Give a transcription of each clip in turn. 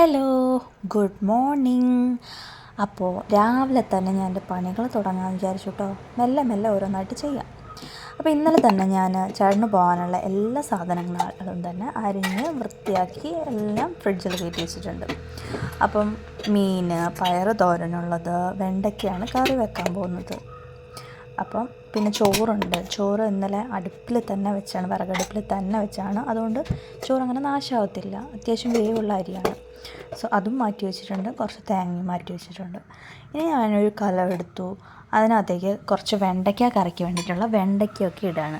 Hello good morning അപ്പോൾ രാവിലെ തന്നെ ഞാൻ എന്റെ പണികൾ തുടങ്ങാൻ വിചാരിച്ചു കേട്ടോ മെല്ലെ മെല്ലെ ഓരോന്നായിട്ട് ചെയ്യാം. അപ്പോൾ ഇന്നലെ തന്നെ ഞാൻ ചേട്ടന് പോകാനുള്ള എല്ലാ സാധനങ്ങളും തന്നെ അരിഞ്ഞ് വൃത്തിയാക്കി എല്ലാം ഫ്രിഡ്ജിൽ കയറ്റി വെച്ചിട്ടുണ്ട്. അപ്പം മീൻ പയർ തോരനുള്ളത് വെണ്ടയ്ക്കയാണ് കറി വെക്കാൻ പോകുന്നത്. അപ്പം പിന്നെ ചോറുണ്ട്. ചോറ് ഇന്നലെ അടുപ്പിൽ തന്നെ വെച്ചാണ് വിറകടുപ്പിൽ തന്നെ വെച്ചാണ്. അതുകൊണ്ട് ചോറ് അങ്ങനെ നാശമാകത്തില്ല അത്യാവശ്യം വേവുള്ള അരിയാണ്. സോ അതും മാറ്റി വെച്ചിട്ടുണ്ട്. കുറച്ച് തേങ്ങയും മാറ്റി വെച്ചിട്ടുണ്ട്. ഇനി ഞാനൊരു കലം എടുത്തു. അതിനകത്തേക്ക് കുറച്ച് വെണ്ടയ്ക്ക കറിക്ക് വേണ്ടിയിട്ടുള്ള വെണ്ടയ്ക്കയൊക്കെ ഇടാണ്.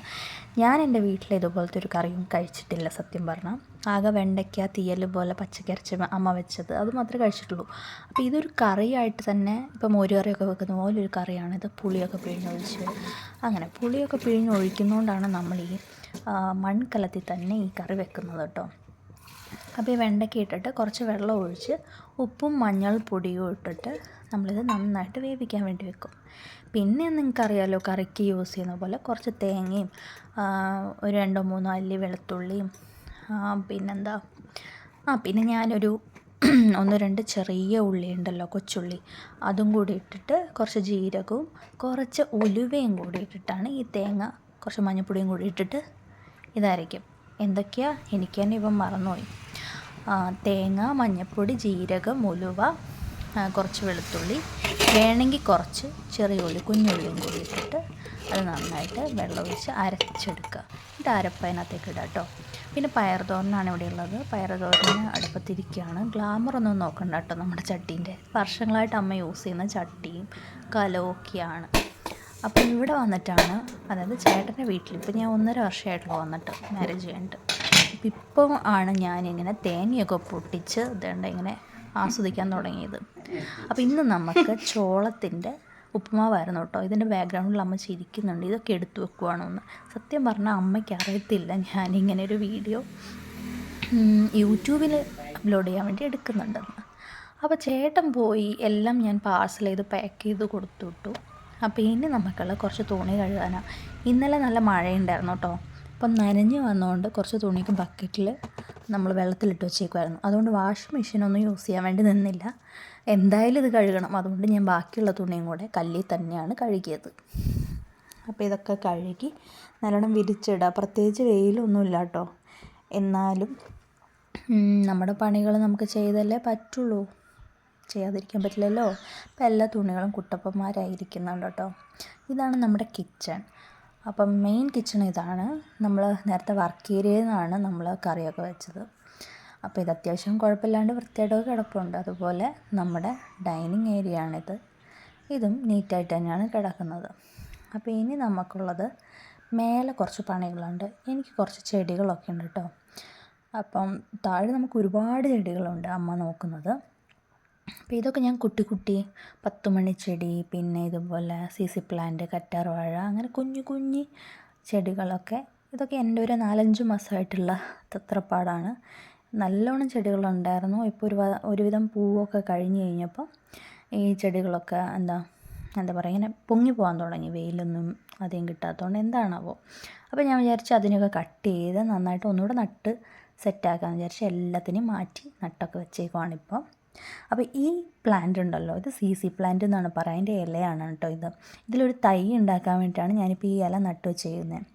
ഞാൻ എന്റെ വീട്ടിൽ ഇതുപോലത്തെ ഒരു കറിയും കഴിച്ചിട്ടില്ല സത്യം പറഞ്ഞാൽ ആകെ വെണ്ടയ്ക്ക തീയൽ പോലെ പച്ചക്കരച്ച് അമ്മ വെച്ചത്. അത് മാത്രമേ കഴിച്ചിട്ടുള്ളൂ. അപ്പോൾ ഇതൊരു കറിയായിട്ട് തന്നെ ഇപ്പോൾ മോര് കറിയൊക്കെ വെക്കുന്ന പോലെ ഒരു കറിയാണ്. ഇത് പുളിയൊക്കെ പിഴിഞ്ഞൊഴിച്ച് അങ്ങനെ പുളിയൊക്കെ പിഴിഞ്ഞൊഴിക്കുന്നതുകൊണ്ടാണ് നമ്മൾ ഈ മൺകലത്തിൽ തന്നെ ഈ കറി വെക്കുന്നത് കേട്ടോ. അപ്പോൾ ഈ വെണ്ടയ്ക്ക ഇട്ടിട്ട് കുറച്ച് വെള്ളം ഒഴിച്ച് ഉപ്പും മഞ്ഞൾപ്പൊടിയും ഇട്ടിട്ട് നമ്മളിത് നന്നായിട്ട് വേവിക്കാൻ വേണ്ടി വെക്കും. പിന്നെ നിങ്ങൾക്കറിയാലോ കറിക്ക് യൂസ് ചെയ്യുന്ന പോലെ കുറച്ച് തേങ്ങയും ഒരു രണ്ടോ മൂന്നോ അല്ലി വെളുത്തുള്ളിയും പിന്നെന്താ ആ പിന്നെ ഞാനൊരു ഒന്ന് രണ്ട് ചെറിയ ഉള്ളി ഉണ്ടല്ലോ കൊച്ചുള്ളി അതും കൂടി ഇട്ടിട്ട് കുറച്ച് ജീരകവും കുറച്ച് ഉലുവയും കൂടി ഇട്ടിട്ടാണ് ഈ തേങ്ങ കുറച്ച് മഞ്ഞൾപ്പൊടിയും കൂടി ഇട്ടിട്ട് ഇതായിരിക്കും എന്തൊക്കെയാണ് എനിക്ക് തന്നെ ഇപ്പം മറന്നുപോയി. തേങ്ങ മഞ്ഞൾപ്പൊടി ജീരകം ഉലുവ കുറച്ച് വെളുത്തുള്ളി. വേണമെങ്കിൽ കുറച്ച് ചെറിയ ഉള്ളി കുഞ്ഞുള്ളിയും കൂടി ഇട്ടിട്ട് അത് നന്നായിട്ട് വെള്ളമൊഴിച്ച് അരച്ചെടുക്കുക. എന്നിട്ട് അരപ്പ് അതിനകത്തേക്ക് ഇടുക കേട്ടോ പിന്നെ പയർ തോരനാണ് ഇവിടെ ഉള്ളത്. പയർ തോരന് അടുപ്പത്തിരിക്കുകയാണ് ഗ്ലാമറൊന്നും നോക്കണ്ട കേട്ടോ നമ്മുടെ ചട്ടീന്റെ. വർഷങ്ങളായിട്ട് അമ്മ യൂസ് ചെയ്യുന്ന ചട്ടിയും കലമൊക്കെയാണ് അപ്പോൾ ഇവിടെ വന്നിട്ടാണ് അതായത് ചേട്ടന്റെ വീട്ടിൽ ഇപ്പോൾ ഞാൻ ഒന്നര വർഷമായിട്ടുള്ള വന്നിട്ട് മാരേജ് കഴിഞ്ഞിട്ട്. ഇപ്പോൾ ആണ് ഞാനിങ്ങനെ തേങ്ങയൊക്കെ പൊട്ടിച്ച് ഇതുകൊണ്ട് ഇങ്ങനെ ആസ്വദിക്കാൻ തുടങ്ങിയത്. അപ്പോൾ ഇന്ന് നമുക്ക് ചോളത്തിന്റെ ഉപ്പുമാവായിരുന്നു കേട്ടോ. ഇതിന്റെ ബാക്ക്ഗ്രൗണ്ടിൽ അമ്മ ചിരിക്കുന്നുണ്ട്. ഇതൊക്കെ എടുത്തു വെക്കുവാണോ എന്ന് സത്യം പറഞ്ഞാൽ അമ്മയ്ക്ക് അറിയത്തില്ല ഞാനിങ്ങനെ ഒരു വീഡിയോ യൂട്യൂബിൽ അപ്ലോഡ് ചെയ്യാൻ വേണ്ടി എടുക്കുന്നുണ്ടെന്ന്. അപ്പോൾ ചേട്ടൻ പോയി എല്ലാം ഞാൻ പാഴ്സൽ ചെയ്ത് പാക്ക് ചെയ്ത് കൊടുത്തു വിട്ടു. അപ്പോൾ ഇനി നമുക്കുള്ള കുറച്ച് തോണി കഴുകാനാണ് ഇന്നലെ നല്ല മഴയുണ്ടായിരുന്നു കേട്ടോ. അപ്പം നനഞ്ഞ് വന്നതുകൊണ്ട് കുറച്ച് തുണിക്ക് ബക്കറ്റിൽ നമ്മൾ വെള്ളത്തിലിട്ട് വെച്ചേക്കുമായിരുന്നു അതുകൊണ്ട് വാഷിംഗ് മെഷീനൊന്നും യൂസ് ചെയ്യാൻ വേണ്ടി നിന്നില്ല. എന്തായാലും ഇത് കഴുകണം. അതുകൊണ്ട് ഞാൻ ബാക്കിയുള്ള തുണിയും കൂടെ കല്ലിൽ തന്നെയാണ് കഴുകിയത്. അപ്പോൾ ഇതൊക്കെ കഴുകി നല്ലോണം വിരിച്ചിടുക. പ്രത്യേകിച്ച് വെയിലൊന്നുമില്ല കേട്ടോ. എന്നാലും നമ്മുടെ പണികൾ നമുക്ക് ചെയ്തല്ലേ പറ്റുള്ളൂ. ചെയ്യാതിരിക്കാൻ പറ്റില്ലല്ലോ. അപ്പോൾ എല്ലാ തുണികളും കുട്ടപ്പന്മാരായിരിക്കുന്നുണ്ട് കേട്ടോ. ഇതാണ് നമ്മുടെ കിച്ചൺ അപ്പം മെയിൻ കിച്ചൺ ഇതാണ്. നമ്മൾ നേരത്തെ വർക്ക് ഏരിയയിൽ നിന്നാണ് നമ്മൾ കറിയൊക്കെ വെച്ചത്. അപ്പോൾ ഇത് അത്യാവശ്യം കുഴപ്പമില്ലാണ്ട് വൃത്തിയായിട്ടൊക്കെ കിടപ്പുണ്ട്. അതുപോലെ നമ്മുടെ ഡൈനിങ് ഏരിയ ആണിത്. ഇതും നീറ്റായിട്ട് തന്നെയാണ് കിടക്കുന്നത്. അപ്പോൾ ഇനി നമുക്കുള്ളത് മേലെ കുറച്ച് പണികളുണ്ട്. എനിക്ക് കുറച്ച് ചെടികളൊക്കെ ഉണ്ട് കേട്ടോ അപ്പം താഴെ നമുക്ക് ഒരുപാട് ചെടികളുണ്ട് അമ്മ നോക്കുന്നത്. അപ്പോൾ ഇതൊക്കെ ഞാൻ കുട്ടി കുട്ടി പത്തുമണി ചെടി പിന്നെ ഇതുപോലെ സി സി പ്ലാന്റ് കറ്റാർ വാഴ അങ്ങനെ കുഞ്ഞു കുഞ്ഞു ചെടികളൊക്കെ. ഇതൊക്കെ എന്റെ ഒരു നാലഞ്ച് മാസമായിട്ടുള്ള തത്രപ്പാടാണ്. നല്ലോണം ചെടികളുണ്ടായിരുന്നു. ഇപ്പോൾ ഒരു ഒരുവിധം പൂവൊക്കെ കഴിഞ്ഞു കഴിഞ്ഞപ്പോൾ ഈ ചെടികളൊക്കെ എന്താ എന്താ പറയുക ഇങ്ങനെ പൊങ്ങി പോകാൻ തുടങ്ങി. വെയിലൊന്നും അധികം കിട്ടാത്തതുകൊണ്ട് എന്താണാവോ. അപ്പോൾ ഞാൻ വിചാരിച്ചു അതിനൊക്കെ കട്ട് ചെയ്ത് നന്നായിട്ട് ഒന്നുകൂടെ നട്ട് സെറ്റാക്കാമെന്ന് വിചാരിച്ച്. എല്ലാത്തിനെയും മാറ്റി നട്ടൊക്കെ വെച്ചേക്കുവാണിപ്പം. അപ്പോൾ ഈ പ്ലാന്റ് ഉണ്ടല്ലോ ഇത് സി സി പ്ലാന്റ് എന്നാണ് പറയുക. അതിന്റെ ഇലയാണ് കേട്ടോ ഇത്. ഇതിലൊരു തൈ ഉണ്ടാക്കാൻ വേണ്ടിയിട്ടാണ് ഞാനിപ്പോൾ ഈ ഇല നട്ട് ചെയ്യുന്നത്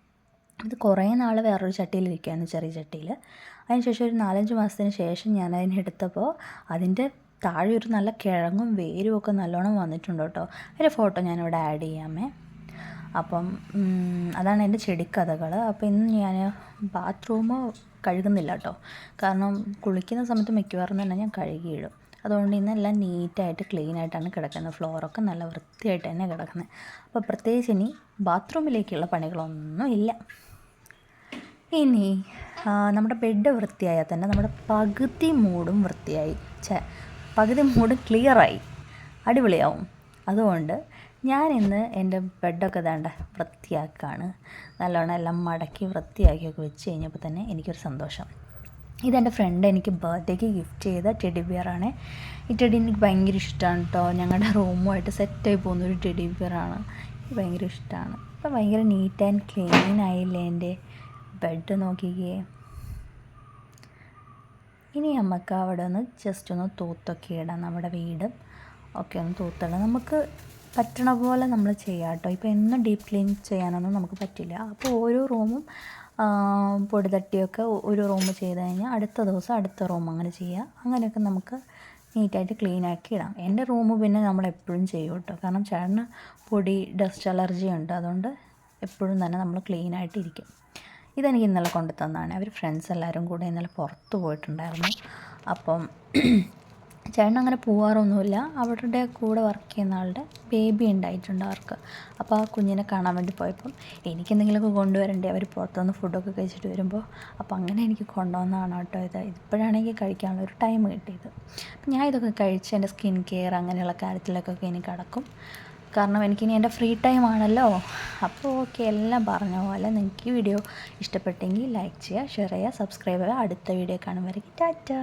ഇത് കുറേ നാൾ വേറൊരു ചട്ടിയിലിരിക്കുകയാണ് ചെറിയ ചട്ടിയിൽ. അതിനുശേഷം ഒരു നാലഞ്ച് മാസത്തിന് ശേഷം ഞാൻ അതിനെടുത്തപ്പോൾ അതിന്റെ താഴെ ഒരു നല്ല കിഴങ്ങും വേരും ഒക്കെ നല്ലോണം വന്നിട്ടുണ്ട് കേട്ടോ. അതിന്റെ ഫോട്ടോ ഞാനിവിടെ ആഡ് ചെയ്യാമേ. അപ്പം അതാണ് എന്റെ ചെടിക്കഥകൾ. അപ്പോൾ ഇന്ന് ഞാൻ ബാത്റൂം കഴുകുന്നില്ല കേട്ടോ. കാരണം കുളിക്കുന്ന സമയത്ത് മിക്കവാറും തന്നെ ഞാൻ കഴുകിയിടും. അതുകൊണ്ട് ഇന്നെല്ലാം നീറ്റായിട്ട് ക്ലീൻ ആയിട്ടാണ് കിടക്കുന്നത്. ഫ്ലോറൊക്കെ നല്ല വൃത്തിയായിട്ട് തന്നെ കിടക്കുന്നത്. അപ്പോൾ പ്രത്യേകിച്ച് ഇനി ബാത്റൂമിലേക്കുള്ള പണികളൊന്നും ഇല്ല. ഇനി നമ്മുടെ ബെഡ് വൃത്തിയായാൽ തന്നെ നമ്മുടെ പകുതി മൂടും വൃത്തിയായി. ഛേ പകുതി മൂടും ക്ലിയറായി. അടിപൊളിയാവും. അതുകൊണ്ട് ഞാൻ ഇന്ന് എന്റെ ബെഡൊക്കെ വേണ്ട വൃത്തിയാക്കാണ്. നല്ലോണം എല്ലാം മടക്കി വൃത്തിയാക്കിയൊക്കെ വെച്ച് കഴിഞ്ഞപ്പോൾ തന്നെ എനിക്കൊരു സന്തോഷം. ഇതെന്റെ ഫ്രണ്ട് എനിക്ക് ബർത്ത്ഡേക്ക് ഗിഫ്റ്റ് ചെയ്ത ടെഡി ബിയറാണ് ഈ ടെഡി എനിക്ക് ഭയങ്കര ഇഷ്ടമാണ് കേട്ടോ ഞങ്ങളുടെ റൂമുമായിട്ട് സെറ്റായി പോകുന്ന ഒരു ടെഡി ബിയറാണ് എനിക്ക് ഭയങ്കര ഇഷ്ടമാണ് അപ്പോൾ ഭയങ്കര നീറ്റ് ആൻഡ് ക്ലീൻ ആയില്ലേ എന്റെ ബെഡ് നോക്കിക്കേ. ഇനി നമുക്ക് അവിടെ ഒന്ന് ജസ്റ്റ് ഒന്ന് തൂത്തൊക്കെ ഇടാം നമ്മുടെ വീടും. ഒക്കെ ഒന്ന് തൂത്തിടാം നമുക്ക് പറ്റണ പോലെ നമ്മൾ ചെയ്യാം കേട്ടോ ഇപ്പോൾ എന്നും ഡീപ്പ് ക്ലീൻ ചെയ്യാനൊന്നും നമുക്ക് പറ്റില്ല. അപ്പോൾ ഓരോ റൂമും പൊടി തട്ടിയൊക്കെ ഒരു റൂം ചെയ്ത് കഴിഞ്ഞാൽ അടുത്ത ദിവസം അടുത്ത റൂം അങ്ങനെ ചെയ്യുക അങ്ങനെയൊക്കെ നമുക്ക് നീറ്റായിട്ട് ക്ലീൻ ആക്കി ഇടാം. എന്റെ റൂം പിന്നെ നമ്മൾ എപ്പോഴും ചെയ്യും കേട്ടോ. കാരണം ചേട്ടന് പൊടി ഡസ്റ്റ് അലർജി ഉണ്ട്. അതുകൊണ്ട് എപ്പോഴും തന്നെ നമ്മൾ ക്ലീൻ ആയിട്ടിരിക്കും ഇതെനിക്ക് ഇന്നലെ കൊണ്ടു തന്നതാണ് അവർ ഫ്രണ്ട്സ് എല്ലാവരും കൂടെ ഇന്നലെ പുറത്ത് പോയിട്ടുണ്ടായിരുന്നു. അപ്പം ചേട്ടൻ അങ്ങനെ പോവാറൊന്നുമില്ല. അവരുടെ കൂടെ വർക്ക് ചെയ്യുന്ന ആളുടെ ബേബി ഉണ്ടായിട്ടുണ്ട് അവർക്ക്. അപ്പോൾ ആ കുഞ്ഞിനെ കാണാൻ വേണ്ടി പോയപ്പം എനിക്ക് എന്തെങ്കിലുമൊക്കെ കൊണ്ടുവരണ്ടേ? അവർ പുറത്തുനിന്ന് ഫുഡൊക്കെ കഴിച്ചിട്ട് വരുമ്പോൾ അപ്പോൾ അങ്ങനെ എനിക്ക് കൊണ്ടുവന്നതാണ് കേട്ടോ ഇത്. ഇപ്പോഴാണെങ്കിൽ കഴിക്കാനുള്ള ഒരു ടൈം കിട്ടിയത്. അപ്പം ഞാൻ ഇതൊക്കെ കഴിച്ച് എന്റെ സ്കിൻ കെയർ അങ്ങനെയുള്ള കാര്യത്തിലൊക്കെ ഇനി കിടക്കും. കാരണം എനിക്കിനി എന്റെ ഫ്രീ ടൈം ആണല്ലോ. അപ്പോൾ ഓക്കെ എല്ലാം പറഞ്ഞ പോലെ നിങ്ങൾക്ക് ഈ വീഡിയോ ഇഷ്ടപ്പെട്ടെങ്കിൽ ലൈക്ക് ചെയ്യുക ഷെയർ ചെയ്യുക സബ്സ്ക്രൈബ് ചെയ്യുക. അടുത്ത വീഡിയോ കാണുമ്പോഴേക്കും ടാറ്റാ.